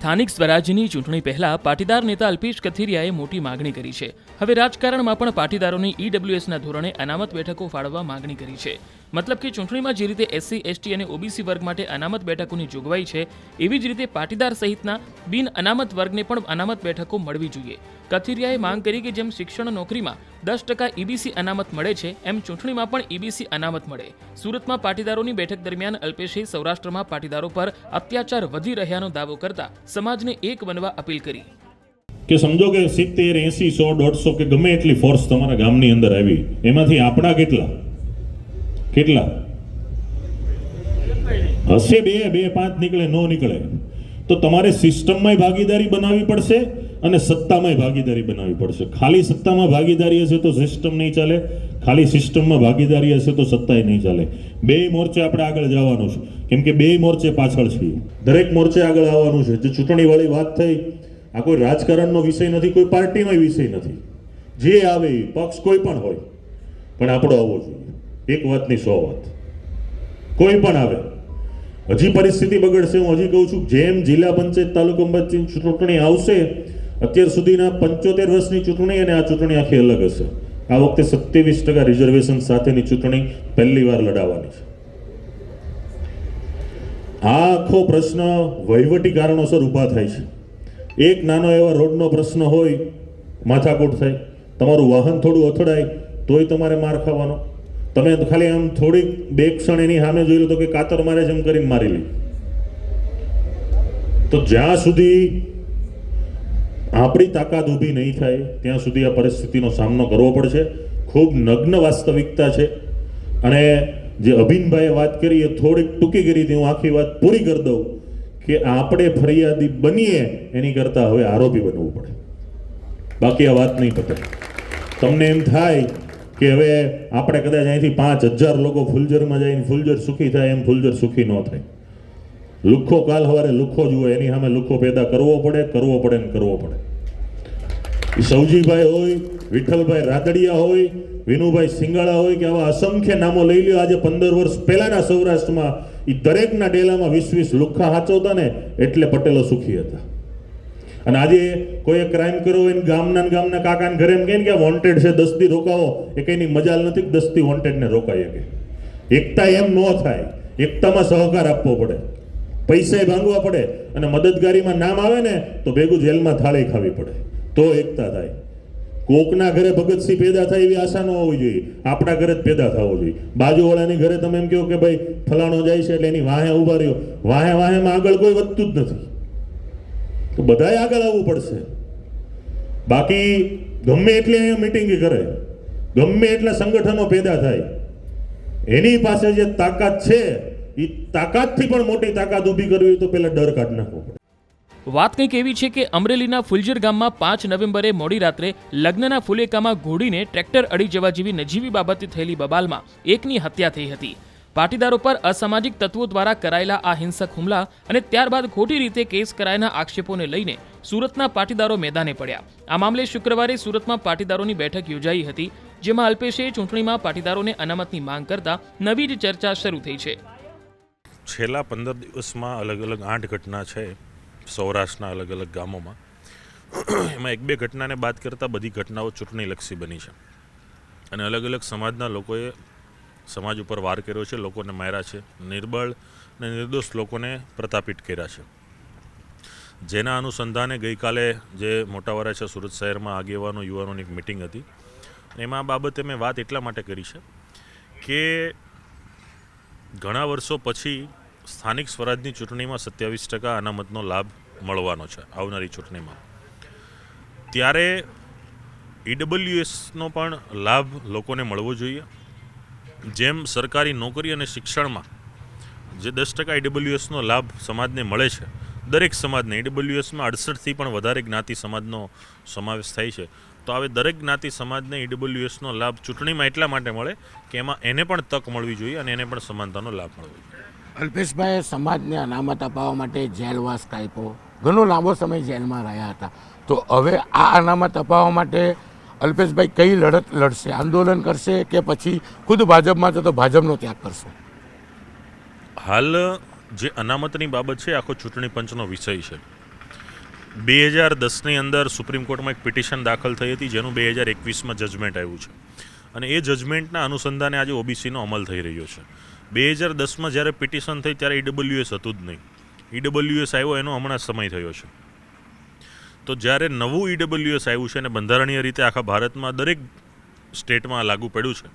સ્થાનિક સ્વરાજ્યની ચૂંટણી પહેલા પાટીદાર નેતા અલ્પેશ કથિરિયાએ મોટી માગણી કરી છે. હવે રાજકારણમાં પણ પાટીદારોની ઈડબ્લ્યુએસના ધોરણે અનામત બેઠકો ફાળવવા માગણી કરી છે. મતલબ કે ચૂંટણીમાં જે રીતે એસસી, એસટી અને ઓબીસી વર્ગ માટે અનામત બેઠકોની જોગવાઈ છે, એવી જ રીતે પાટીદાર સહિતના બિન અનામત વર્ગને પણ અનામત બેઠકો મળવી જોઈએ. કથિરિયાએ માંગ કરી કે જેમ શિક્ષણ નોકરીમાં દસ ટકા ઈબીસી અનામત મળે છે, એમ ચૂંટણીમાં પણ ઈબીસી અનામત મળે. સુરતમાં પાટીદારોની બેઠક દરમિયાન અલ્પેશે સૌરાષ્ટ્રમાં પાટીદારો પર અત્યાચાર વધી રહ્યાનો દાવો કરતા સમાજને એક બનવા અપીલ કરી. કે સમજો કે સિત્તેર, એસી, સો, દોઢસો કે ગમે એટલી ફોર્સ તમારા ગામની અંદર આવી, એમાંથી આપણા કેટલા? કેટલા? હશે બે બે, પાંચ નીકળે, નો નીકળે. તો તમારે સિસ્ટમમાં ભાગીદારી બનાવવી પડશે અને સત્તામાં ભાગીદારી બનાવવી પડશે. ખાલી સત્તામાં ભાગીદારી હશે તો સિસ્ટમ નહીં ચાલે, ખાલી સિસ્ટમમાં ભાગીદારી હશે તો સત્તાએ નહીં ચાલે. બે મોરચે આપણે આગળ જવાનું છે. કેમ કે બે મોરચે પાછળ છીએ. દરેક મોરચે આગળ આવવાનું છે. જે ચૂંટણીવાળી વાત થઈ, આ કોઈ રાજકારણનો વિષય નથી, કોઈ પાર્ટીનો વિષય નથી. જે આવે પક્ષ કોઈ પણ હોય, પણ આપણો આવવો જોઈએ. એક વાતની સો વાત. કોઈ પણ આવે. હજી પરિસ્થિતિ બગડશે, હું હજી કહું છું, જેમ જિલ્લા પંચાયત તાલુકા પંચાયત ચૂંટણી આવશે, અત્યાર સુધીના પંચોતેર વર્ષની ચૂંટણી અને આ ચૂંટણી આખી અલગ હશે. આ વખતે સત્યાવીસ ટકા રિઝર્વેશન સાથેની ચૂંટણી પહેલી વાર લડાવવાની છે. આ આખો પ્રશ્ન વહીવટી કારણોસર ઊભા થાય છે. એક નાનો એવા રોડનો પ્રશ્ન હોય, માથાકૂટ થાય. તમારું વાહન થોડું અથડાય, તોય તમારે માર ખાવાનો. તમે ખાલી આમ થોડીક બે ક્ષણ એની સામે જોઈ લો તો કે કાતર મારે છે કરીને મારી લે. તો જ્યાં સુધી આપણી તાકાત ઊભી નહીં થાય, ત્યાં સુધી આ પરિસ્થિતિનો સામનો કરવો પડશે. ખૂબ નગ્ન વાસ્તવિકતા છે. અને જે અભિનભાઈએ વાત કરી એ થોડીક ટૂંકી કરી હતી, હું આખી વાત પૂરી કરી દઉં કે આપણે ફરિયાદી બનીએ, એની કરતાં હવે આરોપી બનવું પડે. બાકી આ વાત નહીં પતે. તમને એમ થાય કે હવે આપણે કદાચ અહીંથી પાંચ હજાર લોકો ફુલજરમાં જઈને ફુલજર સુખી થાય એમ ફુલજર સુખી ન થાય. લુખ્ખો કાલ સવારે લુખ્ખો જ હોય, એની સામે લુખ્ખો પેદા કરવો પડે કરવો પડે ને કરવો પડે. સૌજીભાઈ હોય, વિઠ્ઠલભાઈ રાદડિયા હોય, વિનુભાઈ સિંગાળા હોય કે આવા અસંખ્ય નામો લઈ લ્યો. આજે પંદર વર્ષ પહેલાના સૌરાષ્ટ્રમાં એ દરેકના ડેલામાં વીસ વીસ લુખ્ખા હાચવતા ને એટલે પટેલો સુખી હતા. અને આજે કોઈ ક્રાઇમ કર્યો હોય ગામના ગામના કાકાને ઘરે એમ કહે કે વોન્ટેડ છે દસથી રોકાવો. એ કંઈની મજાલ નથી કે દસથી વોન્ટેડને રોકાઈ શકે. એકતા એમ ન થાય. એકતામાં સહકાર આપવો પડે. પૈસા ભાંગવા પડે. અને મદદગારીમાં નામ આવે ને, તો ભેગું જેલમાં થાળી ખાવી પડે. તો એકતા થાય. કોકના ઘરે ભગતસિંહ પેદા થાય એવી આશા ન હોવી જોઈએ. આપણા ઘરે જ પેદા થવો જોઈએ. બાજુવાળાની ઘરે તમે એમ કહો કે ભાઈ, ફલાણો જાય છે એટલે એની વાહે ઊભા રહ્યો. વાહે વાહેમાં આગળ કોઈ વધતું જ નથી. તો બધાએ આગળ આવવું પડશે. બાકી ગમે એટલે અહીંયા મિટિંગ કરે, ગમે એટલા સંગઠનો પેદા થાય, એની પાસે જે તાકાત છે એ તાકાતથી પણ મોટી તાકાત ઊભી કરવી તો પહેલાં ડર કાઢ નાખવો વાત કંઈક એવી છે કે અમરેલીના ફુલજર ગામમાં પાંચ નવેમ્બરે મોડી રાત્રે લગ્નના ફુલેકામાં ઘોડીને ટ્રેક્ટર અડી જવા જેવી નજીવી બાબતે થયેલી બબાલમાં એકની હત્યા થઈ હતી. પાટીદારો પર અસામાજિક તત્વો દ્વારા કરાયેલા આ હિંસક હુમલા અને ત્યારબાદ ખોટી રીતે કેસ કરાયેલા આક્ષેપોને લઈને સુરતના પાટીદારો મેદાને પડ્યા. આ મામલે શુક્રવારે સુરતમાં પાટીદારોની બેઠક યોજાઈ હતી, જેમાં અલ્પેશે ચૂંટણીમાં પાટીદારોને અનામતની માંગ કરતા નવી જ ચર્ચા શરૂ થઈ છે. છેલ્લા પંદર દિવસમાં અલગ અલગ આઠ ઘટના છે સૌરાષ્ટ્રના અલગ અલગ ગામોમાં. એમાં એક બે ઘટનાને બાદ કરતાં બધી ઘટનાઓ ચૂંટણીલક્ષી બની છે. અને અલગ અલગ સમાજના લોકોએ સમાજ ઉપર વાર કર્યો છે, લોકોને માર્યા છે. નિર્બળ અને નિર્દોષ લોકોને પ્રતાપિત કર્યા છે. જેના અનુસંધાને ગઈકાલે જે મોટા છે સુરત શહેરમાં આગેવાનો, યુવાનોની એક મિટિંગ હતી. એમાં બાબતે મેં વાત એટલા માટે કરી છે કે ઘણા વર્ષો પછી સ્થાનિક સ્વરાજની ચૂંટણીમાં સત્યાવીસ ટકા અનામતનો લાભ મળવાનો છે આવનારી ચૂંટણીમાં. ત્યારે ઈડબ્લ્યુએસનો પણ લાભ લોકોને મળવો જોઈએ. જેમ સરકારી નોકરી અને શિક્ષણમાં જે દસ ટકા ઈડબ્લ્યુએસનો લાભ સમાજને મળે છે, દરેક સમાજને ઈડબ્લ્યુએસમાં અડસઠથી પણ વધારે જ્ઞાતિ સમાજનો સમાવેશ થાય છે. તો હવે દરેક જ્ઞાતિ સમાજને ઈડબ્લ્યુએસનો લાભ ચૂંટણીમાં એટલા માટે મળે કે એમાં એને પણ તક મળવી જોઈએ અને એને પણ સમાનતાનો લાભ મળવો જોઈએ. અલ્પેશભાઈએ સમાજને અનામત અપાવવા માટે જેલવાસ કાપ્યો ઘણો લાંબો સમય જેલમાં રહ્યા હતા. તો હવે આ અનામત અપાવવા માટે અલ્પેશભાઈ, કઈ લડત લડશે? આંદોલન કરશે કે પછી ખુદ ભાજપમાં જતો ભાજપનો ત્યાગ કરશે? હાલ જે અનામતની બાબત છે, આખો ચૂંટણી પંચનો વિષય છે. બે હજાર દસની અંદર સુપ્રીમ કોર્ટમાં એક પિટિશન દાખલ થઈ હતી, જેનું બે હજાર એકવીસમાં જજમેન્ટ આવ્યું છે. અને એ જજમેન્ટના અનુસંધાને આજે ઓબીસીનો અમલ થઈ રહ્યો છે. બે હજાર દસમાં જ્યારે પિટિશન થઈ, ત્યારે ઈડબ્લ્યુએસ હતું જ નહીં. ઈડબ્લ્યુએસ આવ્યો, એનો હમણાં સમય થયો છે. તો જ્યારે નવું ઈડબ્લ્યુએસ આવ્યું છે અને બંધારણીય રીતે આખા ભારતમાં દરેક સ્ટેટમાં લાગુ પડ્યું છે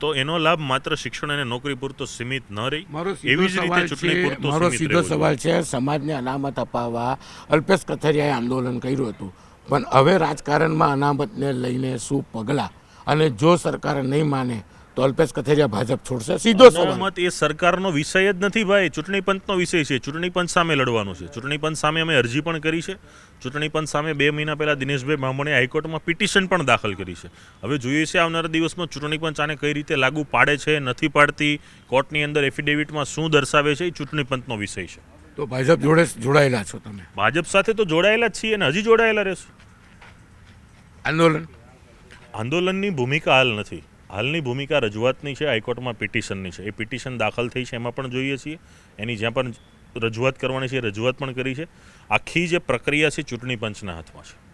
તો એનો લાભ માત્ર શિક્ષણ અને નોકરી પૂરતો સીમિત ન રહી. એવી જ રીતે ચૂંટણી પૂરતો મારો સીધો સવાલ છે સમાજને અનામત અપાવવા અલ્પેશ કથરિયાએ આંદોલન કર્યું હતું. પણ હવે રાજકારણમાં અનામતને લઈને શું પગલાં? અને જો સરકાર નહીં માને તો અલ્પેશ કથેરિયા ભાજપ છોડશે સીધો સવાલ. એ સરકારનો વિષય જ નથી ભાઈ. ચૂંટણી પંચનો વિષય છે. ચૂંટણી પંચ સામે લડવાનું છે. ચૂંટણી પંચ સામે અમે અરજી પણ કરી છે. ચૂંટણી પંચ સામે બે મહિના પહેલાં દિનેશભાઈ બ્રાહ્મણે હાઈકોર્ટમાં પિટિશન પણ દાખલ કરી છે. હવે જોઈએ છે આવનારા દિવસમાં ચૂંટણી પંચ આને કઈ રીતે લાગુ પાડે છે નથી પાડતી કોર્ટની અંદર એફિડેવિટમાં શું દર્શાવે છે એ ચૂંટણી પંચનો વિષય છે. તો ભાજપ જોડે જોડાયેલા છો તમે? ભાજપ સાથે તો જોડાયેલા જ છીએ અને હજી જોડાયેલા રહેશું. આંદોલન? આંદોલનની ભૂમિકા હાલ નથી. હાલની ભૂમિકા રજૂઆતની છે, હાઈકોર્ટમાં પિટિશનની છે. એ પિટિશન દાખલ થઈ છે, એમાં પણ જોઈએ છીએ. એની જ્યાં પણ રજૂઆત કરવાની છે, રજૂઆત પણ કરી છે. આખી જે પ્રક્રિયા છે, ચૂંટણી પંચના હાથમાં છે.